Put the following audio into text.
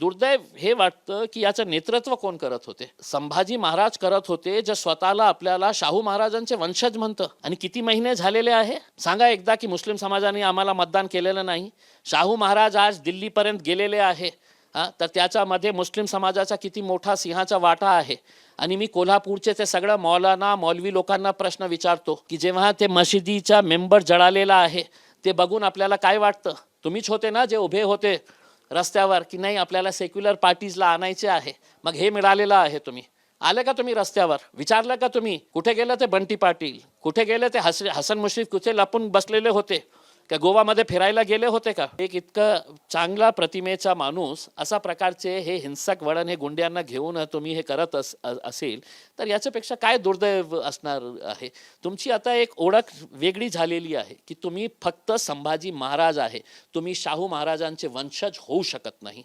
दुर्दैव हे वाटतं की याचं नेतृत्व कोण करत होते? संभाजी महाराज करत होते जे स्वतःला आपल्याला शाहू महाराजांचे वंशज म्हणतं. आणि किती महिने झालेले आहे? सांगा एकदा की मुस्लिम समाजाने आम्हाला मतदान केलेलं नाही. शाहू महाराज आज दिल्लीपर्यंत गेलेले आहे. हां तर त्याच्यामध्ये मुस्लिम समाजाचा किती मोठा सिंहाचा वाटा आहे. आणि मी कोल्हापूरचे ते सगळं मौलाना मौलवी लोकांना प्रश्न विचारतो की जेव्हा ते मशिदीचा मेंबर जळालेला आहे ते बघून आपल्याला काय वाटतं? तुम्हीच होते ना जे उभे होते? रस्त्यावर की नाही आपल्याला सेक्युलर पार्टीजला आणायचे आहे. मग हे मिळालेलं आहे तुम्ही. आले का तुम्ही रस्त्यावर? विचारलं का तुम्ही? कुठे गेलं ते बंटी पाटील? कुठे गेले ते हस हसन मुश्रीफ कुठे लपून बसलेले होते? का गोवामध्ये फिरायला गेले होते का? एक इतकं चांगला प्रतिमेचा माणूस असा प्रकारचे हे हिंसक वळण हे गुंड्यांना घेऊन तुम्ही हे करत अस असेल तर याच्यापेक्षा काय दुर्दैव असणार आहे? तुमची आता एक ओळख वेगळी झालेली आहे की तुम्ही फक्त संभाजी महाराज आहे. तुम्ही शाहू महाराजांचे वंशज होऊ शकत नाही.